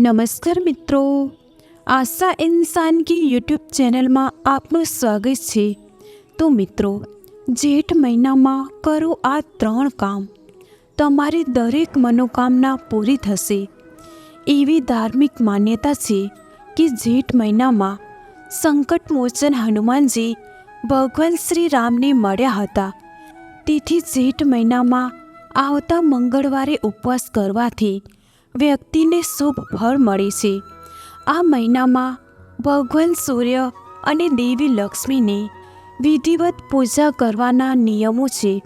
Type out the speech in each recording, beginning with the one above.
નમસ્કાર મિત્રો. આશા ઇન્સાન કી યુટ્યુબ ચેનલમાં આપનું સ્વાગત છે. તો મિત્રો, જેઠ મહિનામાં કરો આ ત્રણ કામ. તમારી દરેક મનોકામના પૂરી થશે. એવી ધાર્મિક માન્યતા છે કે જેઠ મહિનામાં સંકટમોચન હનુમાનજી ભગવાન શ્રી રામને મળ્યા હતા. તેથી જેઠ મહિનામાં આવતા મંગળવારે ઉપવાસ કરવાથી વ્યક્તિને શુભ ફળ મળે છે. આ મહિનામાં ભગવાન સૂર્ય અને દેવી લક્ષ્મીની વિધિવત પૂજા કરવાના નિયમો છે.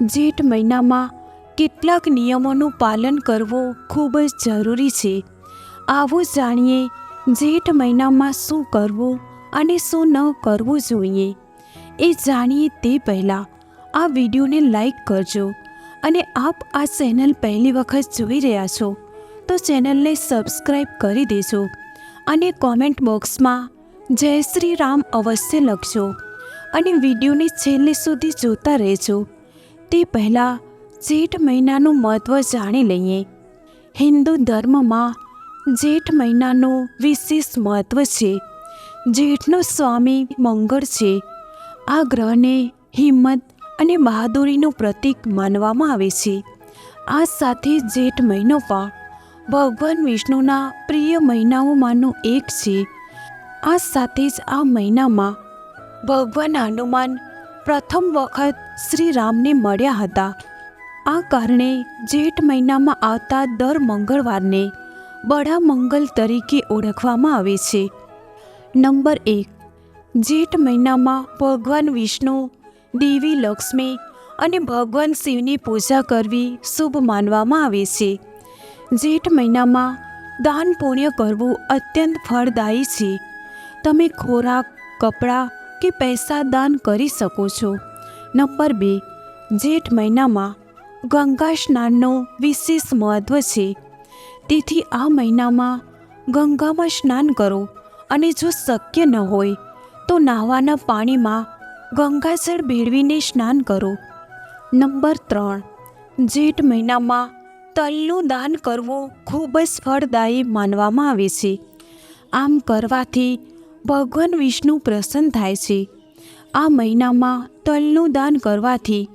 જેઠ મહિનામાં કેટલાક નિયમોનું પાલન કરવું ખૂબ જ જરૂરી છે. આવું જાણીએ જેઠ મહિનામાં શું કરવું અને શું ન કરવું જોઈએ. એ જાણીએ તે પહેલાં આ વિડીયોને લાઈક કરજો અને આપ આ ચેનલ પહેલી વખત જોઈ રહ્યા છો તો ચેનલને સબસ્ક્રાઈબ કરી દેજો અને કોમેન્ટ બોક્સમાં જય શ્રી રામ અવશ્ય લખજો અને વિડીયોને છેલ્લે સુધી જોતા રહેજો. તે પહેલાં જેઠ મહિનાનું મહત્ત્વ જાણી લઈએ. હિન્દુ ધર્મમાં જેઠ મહિનાનું વિશેષ મહત્ત્વ છે. જેઠનો સ્વામી મંગળ છે. આ ગ્રહને હિંમત અને બહાદુરીનું પ્રતીક માનવામાં આવે છે. આ સાથે જેઠ મહિનો પણ ભગવાન વિષ્ણુના પ્રિય મહિનાઓમાંનો એક છે. આ સાથે જ આ મહિનામાં ભગવાન હનુમાન પ્રથમ વખત શ્રી રામને મળ્યા હતા. આ કારણે જેઠ મહિનામાં આવતા દર મંગળવારને બડા મંગલ તરીકે ઓળખવામાં આવે છે. નંબર એક, જેઠ મહિનામાં ભગવાન વિષ્ણુ, દેવી લક્ષ્મી અને ભગવાન શિવની પૂજા કરવી શુભ માનવામાં આવે છે. જેઠ મહિનામાં દાન પુણ્ય કરવું અત્યંત ફળદાયી છે. તમે ખોરાક, કપડાં કે પૈસા દાન કરી શકો છો. નંબર બે, જેઠ મહિનામાં ગંગા સ્નાનનું વિશેષ મહત્ત્વ છે. તેથી આ મહિનામાં ગંગામાં સ્નાન કરો અને જો શક્ય ન હોય, તો નાહવાના પાણીમાં ગંગાજળ ભેળવીને સ્નાન કરો. નંબર ત્રણ, જેઠ મહિનામાં તલનું દાન કરવું ખૂબ જ ફળદાયી માનવામાં આવે છે. આમ કરવાથી ભગવાન વિષ્ણુ પ્રસન્ન થાય છે. આ મહિનામાં તલનું દાન કરવાથી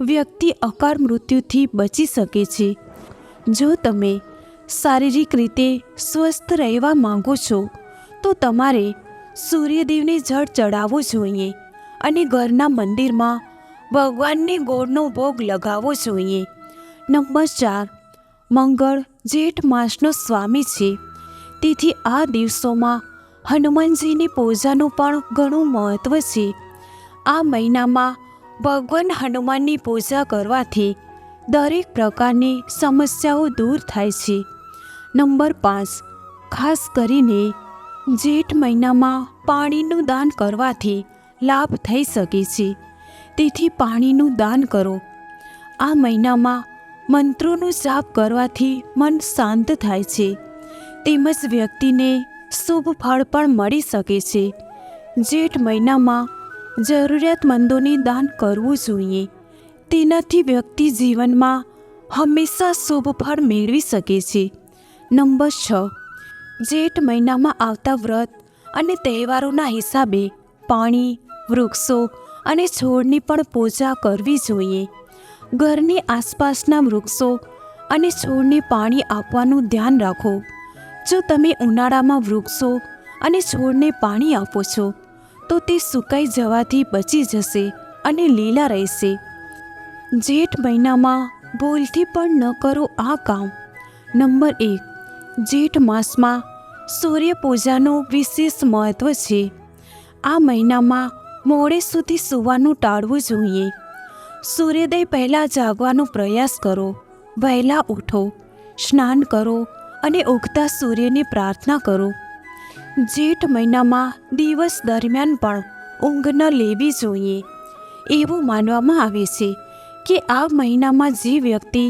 વ્યક્તિ અકાળ મૃત્યુથી બચી શકે છે. જો તમે શારીરિક રીતે સ્વસ્થ રહેવા માંગો છો, તો તમારે સૂર્યદેવને જળ ચડાવવું જોઈએ અને ઘરના મંદિરમાં ભગવાનને ગોળનો ભોગ લગાવવો જોઈએ. નંબર ચાર. મંગળ જેઠ માસનો સ્વામી છે. તેથી આ દિવસોમાં હનુમાનજીની પૂજાનું પણ ઘણું મહત્ત્વ છે. આ મહિનામાં ભગવાન હનુમાનની પૂજા કરવાથી દરેક પ્રકારની સમસ્યાઓ દૂર થાય છે. નંબર પાંચ. ખાસ કરીને જેઠ મહિનામાં પાણીનું દાન કરવાથી લાભ થઈ શકે છે. તેથી પાણીનું દાન કરો. આ મહિનામાં મંત્રોનો જાપ કરવાથી મન શાંત થાય છે. તેમજ વ્યક્તિને શુભ ફળ પણ મળી શકે છે. જેઠ મહિનામાં જરૂરિયાતમંદોને દાન કરવું જોઈએ. તેનાથી વ્યક્તિ જીવનમાં હંમેશા શુભ ફળ મેળવી શકે છે. નંબર છ. જેઠ મહિનામાં આવતા વ્રત અને તહેવારોના હિસાબે પાણી, વૃક્ષો અને છોડની પણ પૂજા કરવી જોઈએ. ઘરની આસપાસના વૃક્ષો અને છોડને પાણી આપવાનું ધ્યાન રાખો. જો તમે ઉનાળામાં વૃક્ષો અને છોડને પાણી આપો છો, તો તે સુકાઈ જવાથી બચી જશે અને લીલા રહેશે. જેઠ મહિનામાં ભૂલથી પણ ન કરો આ કામ. નંબર એક, જેઠ માસમાં સૂર્ય પૂજાનું વિશેષ મહત્ત્વ છે. આ મહિનામાં મોડે સુધી સૂવાનું ટાળવું જોઈએ. સૂર્યોદય પહેલાં જાગવાનો પ્રયાસ કરો, વહેલા ઉઠો, સ્નાન કરો અને ઉગતા સૂર્યની પ્રાર્થના કરો. જેઠ મહિનામાં દિવસ દરમિયાન પણ ઊંઘ ન લેવી જોઈએ. એવું માનવામાં આવે છે કે આ મહિનામાં જે વ્યક્તિ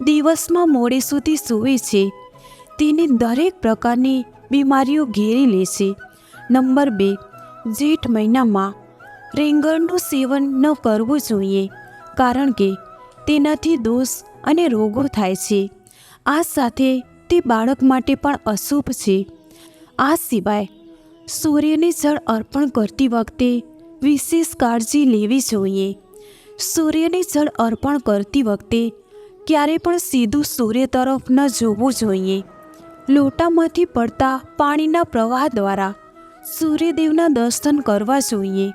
દિવસમાં મોડે સુધી સૂવે છે, તેને દરેક પ્રકારની બીમારીઓ ઘેરી લે છે. નંબર બે, જેઠ મહિનામાં રીંગણનું સેવન ન કરવું જોઈએ. કારણ કે તેનાથી દોષ અને રોગો થાય છે. આ સાથે તે બાળક માટે પણ અશુભ છે. આ સિવાય સૂર્યને જળ અર્પણ કરતી વખતે વિશેષ કાળજી લેવી જોઈએ. સૂર્યને જળ અર્પણ કરતી વખતે ક્યારે પણ સીધું સૂર્ય તરફ ન જોવું જોઈએ. લોટામાંથી પડતા પાણીના પ્રવાહ દ્વારા સૂર્યદેવના દર્શન કરવા જોઈએ.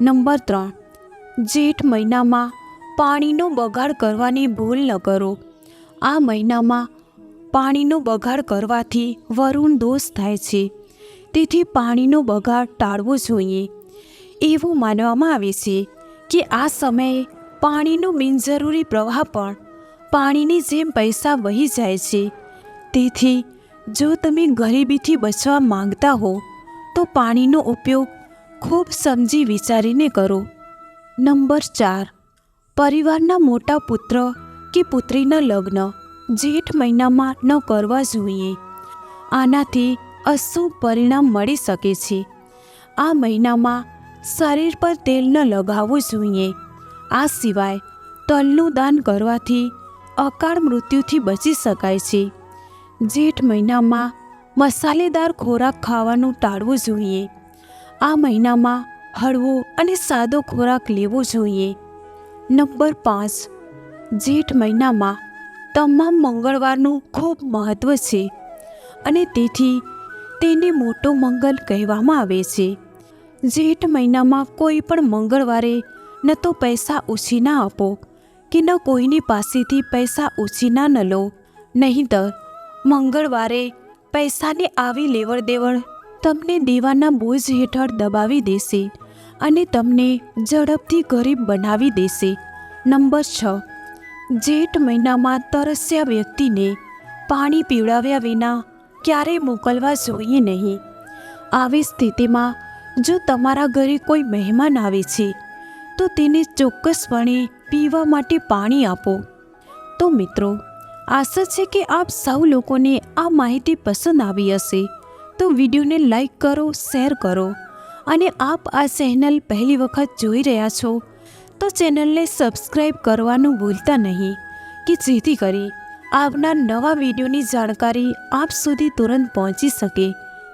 નંબર ત્રણ. જેઠ મહિનામાં પાણીનો બગાડ કરવાની ભૂલ ન કરો. આ મહિનામાં પાણીનો બગાડ કરવાથી વરુણ દોષ થાય છે. તેથી પાણીનો બગાડ ટાળવો જોઈએ. એવું માનવામાં આવે છે કે આ સમયે પાણીનો બિનજરૂરી પ્રવાહ પણ પાણીની જેમ પૈસા વહી જાય છે. તેથી જો તમે ગરીબીથી બચવા માંગતા હો, તો પાણીનો ઉપયોગ ખૂબ સમજી વિચારીને કરો. નંબર ચાર. પરિવારના મોટા પુત્ર કે પુત્રીના લગ્ન જેઠ મહિનામાં ન કરવા જોઈએ. આનાથી અશુભ પરિણામ મળી શકે છે. આ મહિનામાં શરીર પર તેલ ન લગાવવું જોઈએ. આ સિવાય તલનું દાન કરવાથી અકાળ મૃત્યુથી બચી શકાય છે. જેઠ મહિનામાં મસાલેદાર ખોરાક ખાવાનું ટાળવું જોઈએ. આ મહિનામાં હળવો અને સાદો ખોરાક લેવો જોઈએ. નંબર પાંચ. જેઠ મહિનામાં તમામ મંગળવારનું ખૂબ મહત્ત્વ છે અને તેથી તેને મોટો મંગલ કહેવામાં આવે છે. જેઠ મહિનામાં કોઈ પણ મંગળવારે ન તો પૈસા ઉછીના આપો કે ન કોઈની પાસેથી પૈસા ઉછીના ન લો. નહીંતર મંગળવારે પૈસાની આવી લેવડ દેવડ તમને દેવાના બોજ હેઠળ દબાવી દેશે. અને તમને ઝડપથી ગરીબ બનાવી દેશે. નંબર છ. જેઠ મહિનામાં તરસ્યા વ્યક્તિને પાણી પીવડાવ્યા વિના ક્યારેય મોકલવા જોઈએ નહીં. આવી સ્થિતિમાં જો તમારા ઘરે કોઈ મહેમાન આવે છે, તો તેને ચોક્કસપણે પીવા માટે પાણી આપો. તો મિત્રો, આશા છે કે આપ સૌ લોકોને આ માહિતી પસંદ આવી હશે. તો વિડીયોને લાઈક કરો, શેર કરો. અને આપ આ ચેનલ પહેલી વખત જોઈ રહ્યા છો, તો ચેનલને સબસ્ક્રાઈબ કરવાનું ભૂલતા નહીં, કે જેથી કરી આવનાર નવા વિડીયોની જાણકારી આપ સુધી તુરંત પહોંચી શકે.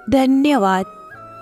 ધન્યવાદ.